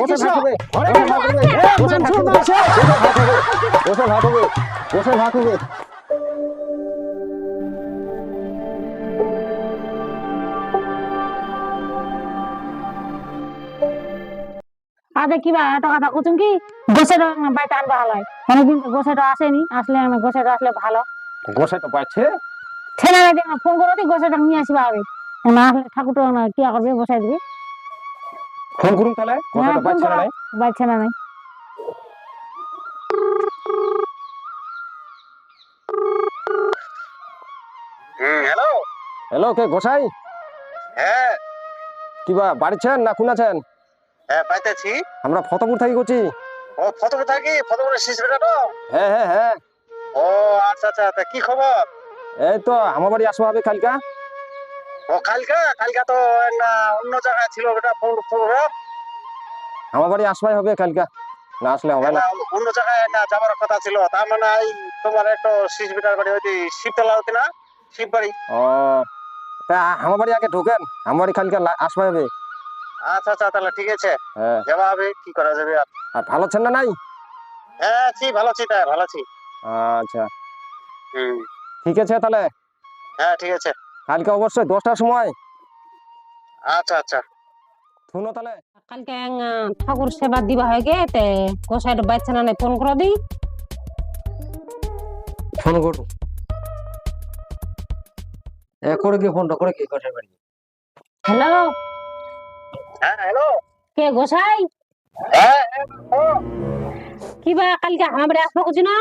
বসে ভাত হবে। বসে ভাত হবে আদে কিবা এত কথা কুচুম কি? গোসেটা বাড়িতে আনবা ভালো হয়। অনেকদিন তো গোসেটা আসেনি আসলে আমি আসলে ভালো। গোসাই তো পাচ্ছে ছেলে দিন ফোন করে দি গোসেটা নিয়ে আসবা হবে না আসলে ঠাকুর তো না কি করবে বসাই দিবি। ফোন করুন তাহলে হ্যাঁ, তো পাচ্ছে না। নাই? বাড়ছে না নাই। হ্যালো? হ্যালো কে গোসাই? হ্যাঁ। কি বা বাড়িছেন না কোন আছেন? হ্যাঁ পাইতেছি আমরা ফতেপুর থেকে করছি ও ফটোকে থাকি? ফটোকে শেষ বেটা তো? হ্যাঁ হ্যাঁ হ্যাঁ। ও আচ্ছা আচ্ছা তা কি খবর? এই তো আমার বাড়ি আসবা হবে কালকা। ও কালকা? কালকা তো না অন্য জায়গায় ছিল বেটা প্রোগ্রাম আমার বাড়ি আসবাই হবে কালকা। না আসলে হবে না। অন্য জায়গায় একটা যাবার কথা ছিল। তার মানে এই তোমার একটা শিশ বিটার বাড়ি ওই শিবতলা হতে না? শিব বাড়ি। ও তা আমার বাড়ি আগে ঢোকেন। আমার বাড়ি কালকে আসবাই হবে। আচ্ছা আচ্ছা তাহলে ঠিক আছে। হ্যাঁ। যাওয়া হবে কি করা যাবে আর? আর ভালো আছেন না নাই? হ্যাঁ আছি ভালো আছি তাই ভালো আছি। আচ্ছা। হুম। ঠিক আছে তাহলে? হ্যাঁ ঠিক আছে। কালকে অবশ্যই দশটার সময়। আচ্ছা আচ্ছা। শুনো তাহলে। কালকে ঠাকুর সেবা দিবা হয়ে গে তে বাচ্চা না নাই ফোন করে দি। ফোন করো এ করে কি ফোনটা করে কি গোসাই বাড়ি? হ্যালো? হ্যাঁ হ্যালো? কে গোসাই? হ্যাঁ হ্যাঁ, ও, কিবা কালকে আমার বাড়ি আসবা কুচি না?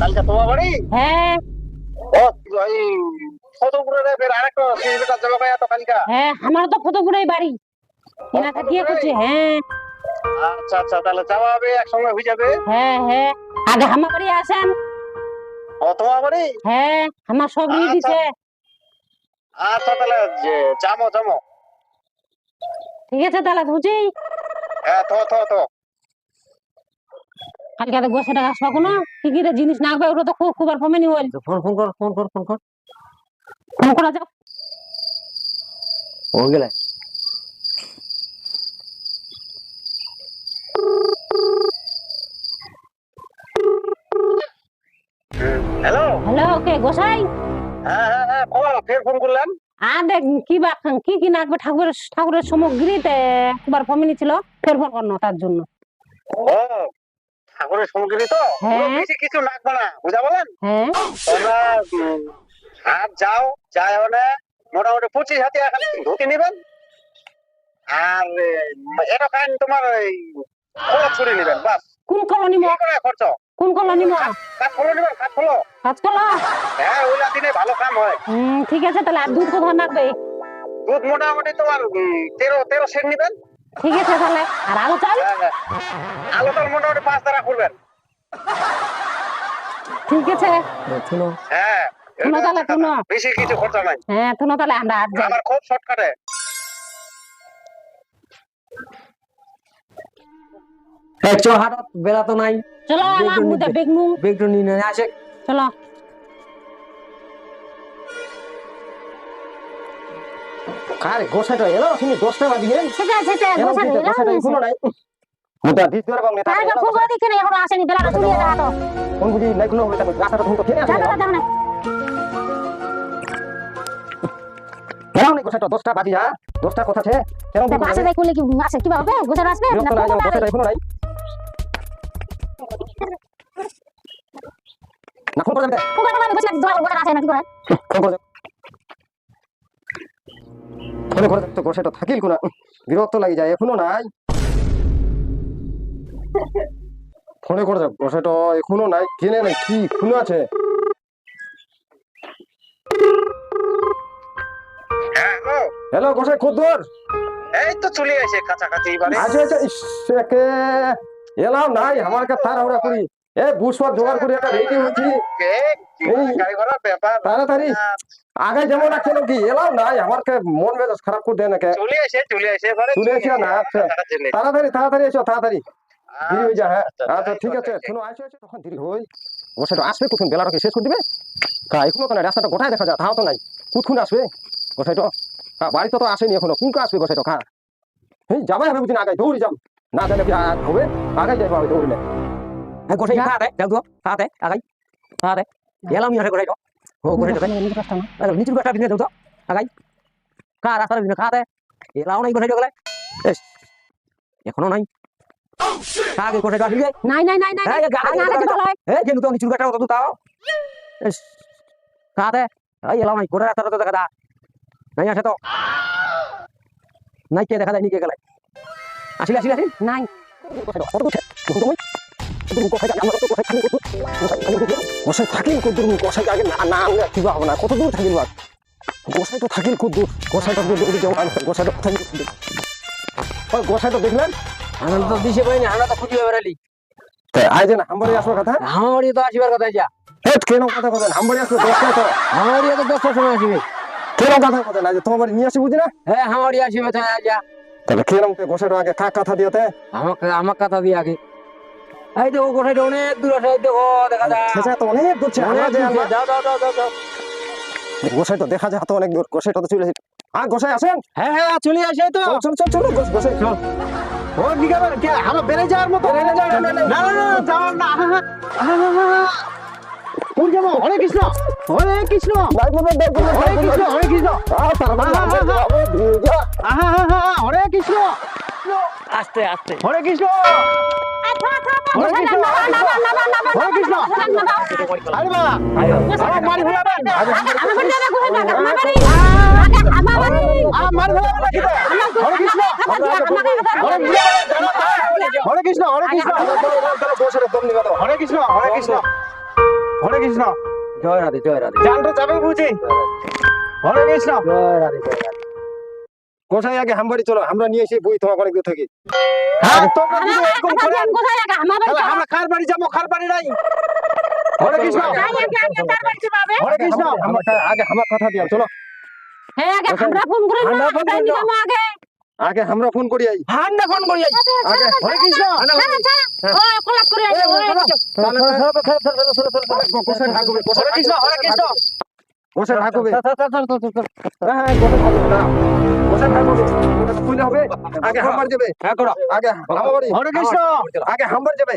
কালকে তোমার বাড়ি? হ্যাঁ। ও হ্যাঁ আমার তো ফটোপুরাই বাড়ি। এনা থাকিয়ে করছি হ্যাঁ। আচ্ছা আচ্ছা তাহলে যাওয়া হবে একসঙ্গে হয়ে যাবে? হ্যাঁ হ্যাঁ। আগে আমার বাড়ি আসেন। ও তোমার বাড়ি? হ্যাঁ আমার সব নিয়ে আচ্ছা। দিছে। আচ্ছা তাহলে যে যাব যাব ঠিক আছে তাহলে বুঝি? হ্যাঁ তো তো তো কালকে তো গোসে টাকা আসবা কোনো কি কি রে জিনিস না ওটা তো খুব খুব আর ফোন ফোন কর ফোন কর ফোন কর। করা যাও ও গেলে। হ্যালো? হ্যালো কে গোসাই? হ্যাঁ হ্যাঁ হ্যাঁ কো ফের ফোন কি বা কি কি নাকবে ঠাকুরের ঠাকুরের সামগ্রীতে একবার কমেনি ছিল ফের ফোন করনো তার জন্য। ও ঠাকুরের সামগ্রী তো। বেশি কিছু লাগবে না বুঝা বলেন? হ্যাঁ। হাট যাও যাই মানে মোটামুটি পঁচিশ হাতে এখন ধুতি নেবেন। আর এটা কান তোমার ওই কলা ছুরি নেবেন বাস। কোন কলোনি কি করে খরচ? কোন কলোনি কাঠ ফলো নেবেন কাঠ ফলো কাজ করল হ্যাঁ ওইলা দিনে ভালো কাম হয়। হুম ঠিক আছে তাহলে আর দুধ কোথাও নাকবে দুধ মোটামুটি তোমার তেরো তেরো সের নেবেন। ঠিক আছে তাহলে। আর আলো চাল? হ্যাঁ, হ্যাঁ। আলুটার মোটামুটি পাঁচ দ্বারা করবেন। ঠিক আছে। হ্যাঁ। শুনো তাহলে শুনো বেশি কিছু খরচা নাই। হ্যাঁ শুনো তাহলে আমরা আজ যাই। আমার খুব শর্টকাটে চ হাটত বেলা তো নাই। চলো আমার মুদে। বেগনু। নিয়ে আসে। চলো। কারে গোসাইটা এলো? তুমি দশটা বাজি গেলেন সেটা সেটা এলো গোসা কিন্তু নাই। মোটা দিস ধরে বাংলা তার আগে ফুল করে দিচ্ছে না এখনও আসেনি বেলাটা চুরিয়ে তো কোন বুঝি নাই কোনো হবে রাস্তাটা তুমি তো ফেলে আসে। কেন নাই গোসাইটা দশটা বাজি দশটা কথা আছে? কেন তা যাই করলে কি আসে কি হবে গোসা আসবে? না বিরক্ত লাগে ফুল গোসাইটা এখনও নাই। না ফোন করে দে ফুল করে গোসা দোয়া গোসা আসে না কি করে? ফোন করে দে ফোনে করে দে তো গোসাইটা থাকিল কোনা। বিরক্ত লাগি যায় এখনও নাই। ফোনে করে দে গোসাইটা এখনও নাই। কেনে নাই কি খুলে আছে? হ্যালো গোসাই খদ্দর এই তো চলে আসে কাছাকাছি এবারে। আচ্ছা আচ্ছা ইস, একে এলাম নাই আমার কাছে তাড়াহুড়া করি। এ বুসবার জোগাড় করে একটা রেডি হচ্ছি তাড়াতাড়ি। আগে যেমন রাখছিল কি? এলাম নাই আমার কে মন মেজাজ খারাপ করে দেয় নাকি চলে আসে চলে আসে চলে আসে না, আচ্ছা। তাড়াতাড়ি তাড়াতাড়ি এসো তাড়াতাড়ি। দেরি হয়ে যায় হ্যাঁ। আচ্ছা, আচ্ছা ঠিক আছে। শোনো আসো আসো তখন দেরি হই। গোসাইটা আসবে কখন বেলাটা কি শেষ করে দিবে? কা এখনও তো না রাস্তাটা গোটায় দেখা যায় তাও তো নাই। কুতক্ষণ আসবে? গোসাইটা কা বাড়িতে তো আসেনি এখনও। কোন আসবে গোসাইটা খা এই যাবে হবে বুঝি না আগাই দৌড়ি যাম না জানে কি আগ হবে? আগাই যাইবা হবে দৌড়িলে। এই গোসাই খাতে যাও তো খাতে আগাই খাতে এলাম নিয়ে গোসাই ও গোসাই তো নিচুর কথা দিনে দাও তো আগাই খা রাস্তার দিনে খাতে এলাও নাই গোসাই গেলে এখনও নাই। আগে গোসাই গে। নাই নাই নাই নাই এই, যে তো নিচুর কথা তো তাও। খাতে এই এলাও নাই গোসাই রাস্তা তো দেখা দা। নাই আসে তো। নাই কে দেখা যায় নিকে গেলে আসিল আসিল আসিল। নাই। গোসাই থাকিল কত দূর গোসাই আগে না না আনলে কিবা হবে না কত দূর থাকিল বা গোসাই তো থাকিল কত দূর গোসাইটা থাকিল কত দূর ওই গোসাইটা দেখলেন? আমরা তো দিশে পাইনি আমরা তো খুঁজে বেড়ালি যে না হাম্বারি আসবার কথা। আমারই তো আসিবার কথা যা কেন কথা কথা আসবে দশটা তো। আমারই তো দশটার সময় আসিবে। কেন কথা কথা না তোমার বাড়ি নিয়ে আসি বুঝি না হ্যাঁ আমারই আসিবে তো যা তাহলে কেরম গোসাইটা আগে কা কথা দিয়েতে আমাকে আমার কথা দিয়ে আগে এই তো কোথায় অনেক দূর আছে দেখো দেখা যায় সেটা তো অনেক দূর ছিল আমরা অনেক যে দূর আমরা যাও যাও যাও যাও গোসাই তো দেখা যায় তো অনেক দূর গোসাইটা তো চলে এসেছে হ্যাঁ গোসাই আসেন হ্যাঁ হ্যাঁ চলে আসে তো চল চল চল চল গোস- গোসাই চল ও কি খাবার কে বেড়ে যাওয়ার মতো না না না যাওয়ার না কোন যাব হরে কৃষ্ণ হরে কৃষ্ণ হরে কৃষ্ণ হরে কৃষ্ণ হ্যাঁ, হ্যাঁ, হরে কৃষ্ণ আস্তে আস্তে হরে কৃষ্ণ হরে কৃষ্ণ হরে কৃষ্ণ আরে বাবা আমার মারি মারি। হরে কৃষ্ণ হরে কৃষ্ণ হরে কৃষ্ণ। জয় রাধে জয় রাধে। জানটা যাবে বুঝি? হরে কৃষ্ণ। জয় রাধে জয় রাধে। গোসাই আগে হামবাড়ি? চলো আমরা নিয়ে এসে বই তোমাকে অনেক দূর থেকে। হ্যাঁ তোমরা আমরা কার বাড়ি যাব? কার বাড়ি নাই? হরে কৃষ্ণ। হরে কৃষ্ণ। আমার আগে আমার কথা দিয়া চলো। আমরা ফোন করে আমরা ফোন করে দাও। আগে। আগে আমরা ফোন করি আই। হান্ডা কোন করি আগে হরে কৃষ্ণ। কলাপ করে আগে তাহলে গোসাই থাকবে গোসাই হরে কৃষ্ণ হরে কৃষ্ণ। গোসাই থাকবে। হ্যাঁ হ্যাঁ গোসাই থাকবে না। গোসাই থাকবে ওটা তো খুলে হবে। আগে হামবার যাবে হ্যাঁ করো। আগে আমার বাড়ি হরে কৃষ্ণ। আগে হামবার যাবে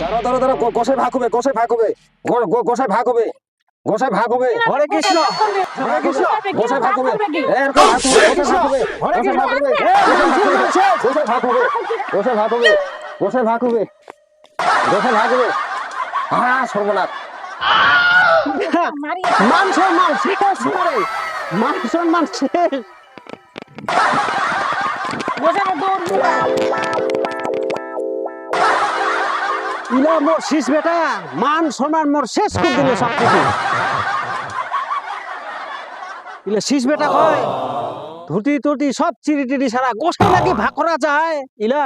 দাঁড়া দাঁড়া দাঁড়া গো- গোসাই ভাগ হবে গোসাই ভাগ হবে। গো- গো- গোসাই ভাগ হবে। গোসাই ভাগ হবে। হরে কৃষ্ণ। হরে কৃষ্ণ। গোসাই ভাগ হবে। এরকম ভাগ হবে গোসাই ভাগ হবে। হরে গোসাই কৃষ্ণ। ভাগ হবে। গোসাই ভাগ হবে। গোসাই ভাগ হবে। গোসাই ভাগ হবে। গোসাই ভাগ হবে। হ্যাঁ সর্বনাশ। মান সম্মান শেষ করে মান সম্মান শেষ ইলা মোর শেষ বেটা, মান সম্মান মোর শেষ করে দিল সব কিছু ইলা শেষ বেটা কয় ধুতি টুটি সব চিরি টিরি সারা গোষ্ঠী নাকি ভাকরা যায়, ইলা।